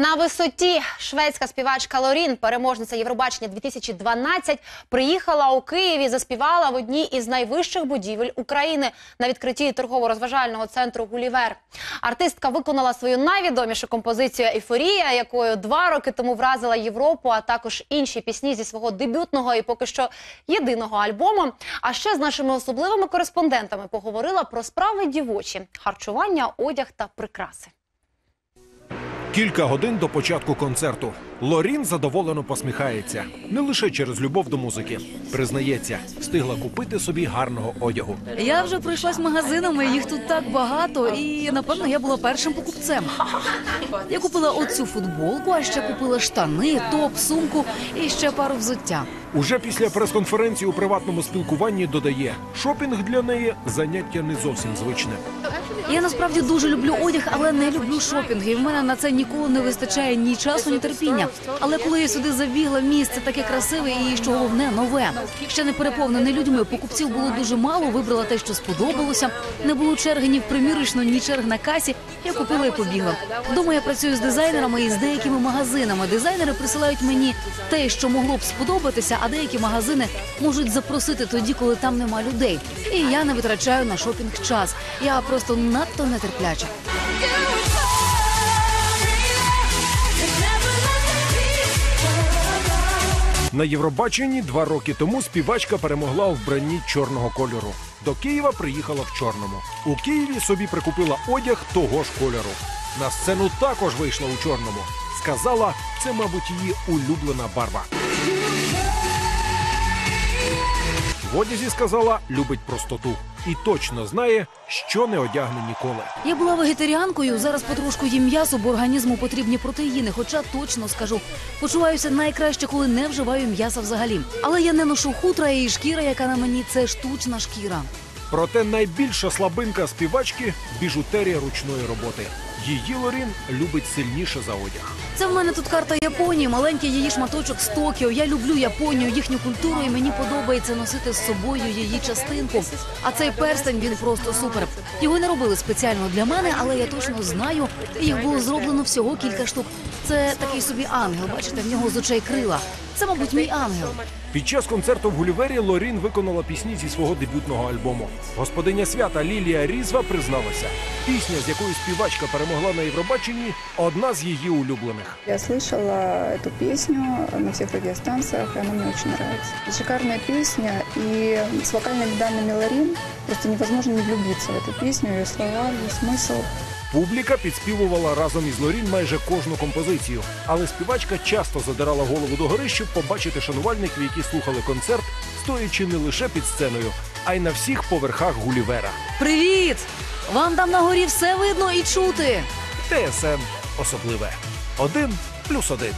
На висоті шведська співачка Лорін, переможниця Євробачення 2012, приїхала у Києві, заспівала в одній із найвищих будівель України на відкритті торгово-розважального центру Гулівер. Артистка виконала свою найвідомішу композицію Ейфорія, якою два роки тому вразила Європу, а також інші пісні зі свого дебютного і поки що єдиного альбому. А ще з нашими особливими кореспондентами поговорила про справи дівочі, харчування, одяг та прикраси. Кілька годин до початку концерту. Лорін задоволено посміхається. Не лише через любов до музики. Признається, встигла купити собі гарного одягу. Я вже пройшлась магазинами, їх тут так багато, і напевно я була першим покупцем. Я купила оцю футболку, а ще купила штани, топ, сумку і ще пару взуття. Уже після прес-конференції у приватному спілкуванні додає, шопінг для неї заняття не зовсім звичне. Я насправді дуже люблю одяг, але не люблю шопінг. І в мене на це ніколи не вистачає ні часу, ні терпіння. Але коли я сюди забігла, місце таке красиве і що головне нове. Ще не переповнене людьми. Покупців було дуже мало. Вибрала те, що сподобалося. Не було черги ні в примірочну, ні черг на касі. Я купила і побігла. Вдома я працюю з дизайнерами і з деякими магазинами. Дизайнери присилають мені те, що могло б сподобатися, а деякі магазини можуть запросити тоді, коли там нема людей. І я не витрачаю на шопінг час. Я просто надто нетерпляча. На Євробаченні два роки тому співачка перемогла у вбранні чорного кольору. До Києва приїхала в чорному. У Києві собі прикупила одяг того ж кольору. На сцену також вийшла у чорному. Сказала, це, мабуть, її улюблена барва. В одязі сказала, любить простоту і точно знає, що не одягне ніколи. Я була вегетаріанкою. Зараз потрошку їм м'ясо, бо організму потрібні протеїни. Хоча точно скажу, почуваюся найкраще, коли не вживаю м'яса взагалі. Але я не ношу хутра і шкіра, яка на мені це штучна шкіра. Проте найбільша слабинка співачки біжутерія ручної роботи. Її Лорін любить сильніше за одяг. Це в мене тут карта Японії, маленький її шматочок з Токіо. Я люблю Японію, їхню культуру, і мені подобається носити з собою її частинку. А цей перстень він просто супер. Його не робили спеціально для мене, але я точно знаю, їх було зроблено всього кілька штук. Це такий собі ангел. Бачите, в нього з очей крила. Це, мабуть, мій ангел. Під час концерту в Гулівері Лорін виконала пісні зі свого дебютного альбому. Господиня свята Лілія Різва призналася, пісня, з якою співачка перемогла на Євробаченні, одна з її улюблених. Я слышала эту песню на всех радиостанциях, и она мне очень нравится. Шикарная песня, и с вокальными данными Ларин просто невозможно не влюбиться в эту песню, ее слова, ее смысл. Публіка підспівувала разом із Лорін майже кожну композицію, але співачка часто задирала голову догори, щоб побачити шанувальників, які слухали концерт, стоячи не лише під сценою, а й на всіх поверхах Гулівера. Привіт! Вам там на горі все видно і чути. ТСН особливе. Один плюс один.